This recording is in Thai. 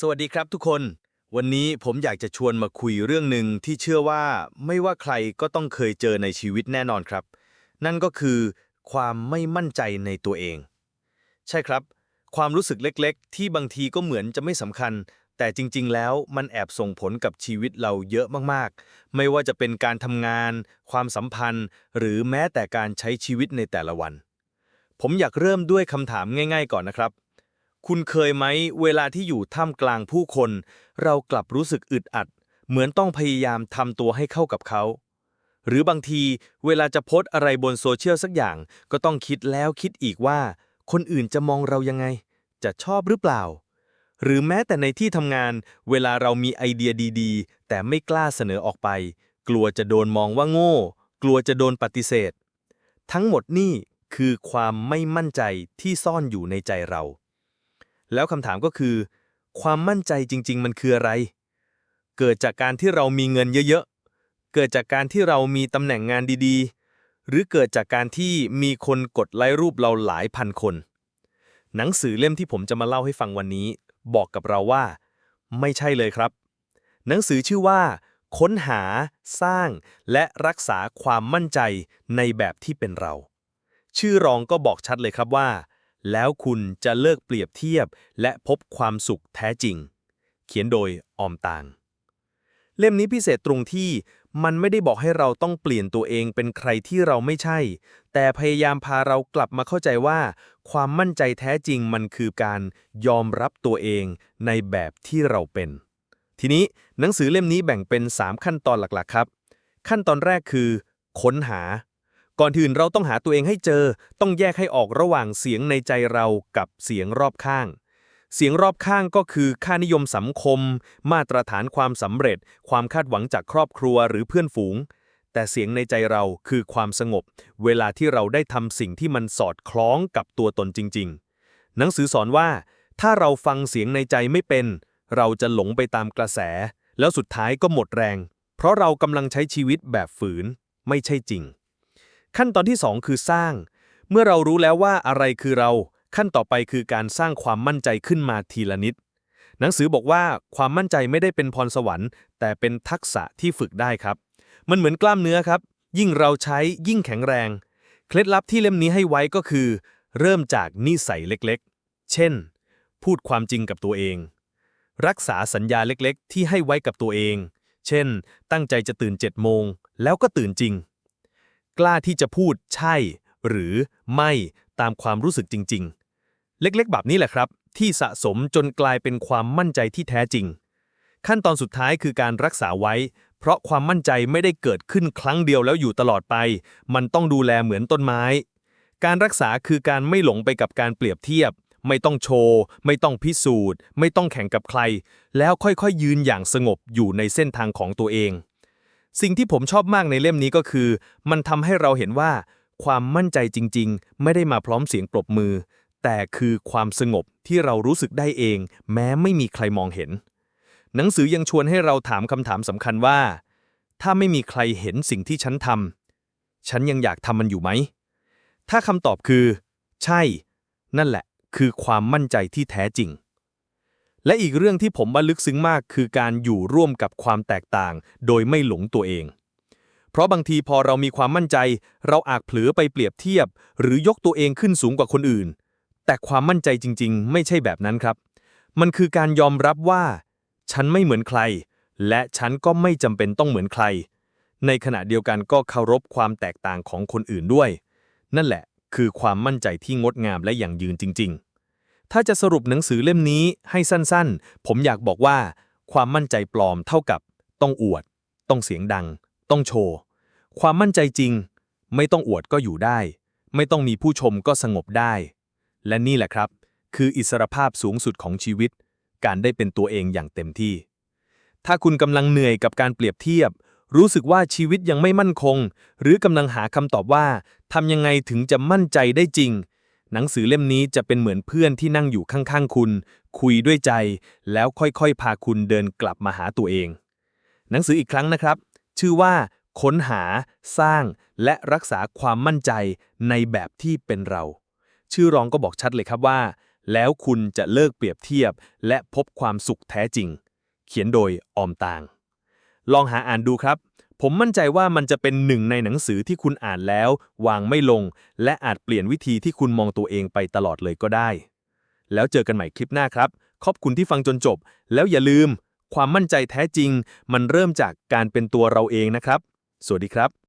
สวัสดีครับทุกคน วันนี้ผมอยากจะชวนมาคุยเรื่องหนึ่งที่เชื่อว่าไม่ว่าใครก็ต้องเคยเจอในชีวิตแน่นอนครับ นั่นก็คือความไม่มั่นใจในตัวเอง ใช่ครับ ความรู้สึกเล็กๆ ที่บางทีก็เหมือนจะไม่สำคัญ แต่จริง ๆ แล้วมันแอบส่งผลกับชีวิตเราเยอะมากๆ ไม่ว่าจะเป็นการทำงาน ความสัมพันธ์ หรือแม้แต่การใช้ชีวิตในแต่ละวัน ผมอยากเริ่มด้วยคำถามง่าย ๆ ก่อนนะครับ คุณเคยไหมเวลาที่อยู่ท่ามกลางผู้คน เรากลับรู้สึกอึดอัด เหมือนต้องพยายามทำตัวให้เข้ากับเขา หรือบางทีเวลาจะโพสอะไรบนโซเชียลสักอย่าง ก็ต้องคิดแล้วคิดอีกว่า คนอื่นจะมองเรายังไง จะชอบหรือเปล่า หรือแม้แต่ในที่ทำงาน เวลาเรามีไอเดียดีๆ แต่ไม่กล้าเสนอออกไป กลัวจะโดนมองว่าโง่ กลัวจะโดนปฏิเสธ ทั้งหมดนี่คือความไม่มั่นใจที่ซ่อนอยู่ในใจเรา แล้วคำถามก็คือ ความมั่นใจจริง ๆ มันคืออะไร เกิดจากการที่เรามีเงินเยอะๆ เกิดจากการที่เรามีตำแหน่งงานดีๆ หรือเกิดจากการที่มีคนกดไลค์รูปเราหลายพันคน หนังสือเล่มที่ผมจะมาเล่าให้ฟังวันนี้ บอกกับเราว่า ไม่ใช่เลยครับ หนังสือชื่อว่า ค้นหา สร้าง และรักษาความมั่นใจในแบบที่เป็นเรา ชื่อรองก็บอกชัดเลยครับว่า แล้วคุณจะเลิกเปรียบเทียบและพบความสุขแท้จริง เขียนโดยออมตาง เล่มนี้พิเศษตรงที่มันไม่ได้บอกให้เราต้องเปลี่ยนตัวเองเป็นใครที่เราไม่ใช่ แต่พยายามพาเรากลับมาเข้าใจว่า ความมั่นใจแท้จริงมันคือการยอมรับตัวเองในแบบที่เราเป็น ทีนี้หนังสือเล่มนี้แบ่งเป็น 3 ขั้นตอนหลักๆ ครับ ขั้นตอนแรกคือ ค้นหา ก่อนอื่นเราต้องหาตัวเองให้เจอ ต้องแยกให้ออกระหว่างเสียงในใจเรากับเสียงรอบข้าง เสียงรอบข้างก็คือค่านิยมสังคม มาตรฐานความสำเร็จ ความคาดหวังจากครอบครัวหรือเพื่อนฝูง แต่เสียงในใจเราคือความสงบ เวลาที่เราได้ทำสิ่งที่มันสอดคล้องกับตัวตนจริง ๆ หนังสือสอนว่า ถ้าเราฟังเสียงในใจไม่เป็น เราจะหลงไปตามกระแส แล้วสุดท้ายก็หมดแรง เพราะเรากำลังใช้ชีวิตแบบฝืน ไม่ใช่จริง ขั้นตอนที่ 2 คือสร้าง เมื่อเรารู้แล้วว่าอะไรคือเรา ขั้นต่อไปคือการสร้างความมั่นใจขึ้นมาทีละนิด หนังสือบอกว่าความมั่นใจไม่ได้เป็นพรสวรรค์ แต่เป็นทักษะที่ฝึกได้ครับ มันเหมือนกล้ามเนื้อครับ ยิ่งเราใช้ยิ่งแข็งแรง เคล็ดลับที่เล่มนี้ให้ไว้ก็คือ เริ่มจากนิสัยเล็กๆ เช่น พูดความจริงกับตัวเอง รักษาสัญญาเล็กๆ ที่ให้ไว้กับตัวเอง เช่น ตั้งใจจะตื่น7โมงแล้วก็ตื่นจริง กล้าที่จะพูดใช่ หรือไม่ตามความรู้สึกจริง ๆ เล็กๆ แบบนี้แหละครับ ที่สะสมจนกลายเป็นความมั่นใจที่แท้จริง ขั้นตอนสุดท้ายคือการรักษาไว้ เพราะความมั่นใจไม่ได้เกิดขึ้นครั้งเดียวแล้วอยู่ตลอดไป มันต้องดูแลเหมือนต้นไม้ การรักษาคือการไม่หลงไปกับการเปรียบเทียบ ไม่ต้องโชว์ ไม่ต้องพิสูจน์ ไม่ต้องแข่งกับใคร แล้วค่อยๆยืนอย่างสงบอยู่ในเส้นทางของตัวเอง สิ่งที่ผมชอบมากในเล่มนี้ก็คือ มันทำให้เราเห็นว่า ความมั่นใจจริง ๆ ไม่ได้มาพร้อมเสียงปรบมือ แต่คือความสงบที่เรารู้สึกได้เอง แม้ไม่มีใครมองเห็น หนังสือยังชวนให้เราถามคำถามสำคัญว่า ถ้าไม่มีใครเห็นสิ่งที่ฉันทำฉันยังอยากทำมันอยู่ไหม ถ้าคำตอบคือ ใช่ นั่นแหละ คือความมั่นใจที่แท้จริง และอีกเรื่องที่ผมว่าลึกซึ้งมากคือการอยู่ร่วมกับความแตกต่าง โดยไม่หลงตัวเอง เพราะบางทีพอเรามีความมั่นใจ เราอาจเผลอไปเปรียบเทียบ หรือยกตัวเองขึ้นสูงกว่าคนอื่น แต่ความมั่นใจจริง ๆ ไม่ใช่แบบนั้นครับ มันคือการยอมรับว่า ฉันไม่เหมือนใคร และฉันก็ไม่จำเป็นต้องเหมือนใคร ในขณะเดียวกันก็เคารพความแตกต่างของคนอื่นด้วย นั่นแหละ คือความมั่นใจที่งดงามและอย่างยืนจริง ๆ ถ้าจะสรุปหนังสือเล่มนี้ให้สั้นๆ ผมอยากบอกว่า ความมั่นใจปลอมเท่ากับ ต้องอวด ต้องเสียงดัง ต้องโชว์ ความมั่นใจจริง ไม่ต้องอวดก็อยู่ได้ ไม่ต้องมีผู้ชมก็สงบได้ และนี่แหละครับ คืออิสรภาพสูงสุดของชีวิต การได้เป็นตัวเองอย่างเต็มที่ ถ้าคุณกำลังเหนื่อยกับการเปรียบเทียบ รู้สึกว่าชีวิตยังไม่มั่นคง หรือกำลังหาคำตอบว่าทำยังไงถึงจะมั่นใจได้จริง หนังสือเล่มนี้จะเป็นเหมือนเพื่อนที่นั่งอยู่ข้างๆคุณ คุยด้วยใจ แล้วค่อยๆ พาคุณเดินกลับมาหาตัวเอง หนังสืออีกครั้งนะครับ ชื่อว่า ค้นหา สร้าง และรักษาความมั่นใจในแบบที่เป็นเรา ชื่อรองก็บอกชัดเลยครับว่า แล้วคุณจะเลิกเปรียบเทียบ และพบความสุขแท้จริง เขียนโดยออมตาง ลองหาอ่านดูครับ ผมมั่นใจว่ามันจะเป็นหนึ่งในหนังสือที่คุณอ่านแล้ว วางไม่ลง และอาจเปลี่ยนวิธีที่คุณมองตัวเองไปตลอดเลยก็ได้ แล้วเจอกันใหม่คลิปหน้าครับ ขอบคุณที่ฟังจนจบ แล้วอย่าลืม ความมั่นใจแท้จริง มันเริ่มจากการเป็นตัวเราเองนะครับ สวัสดีครับ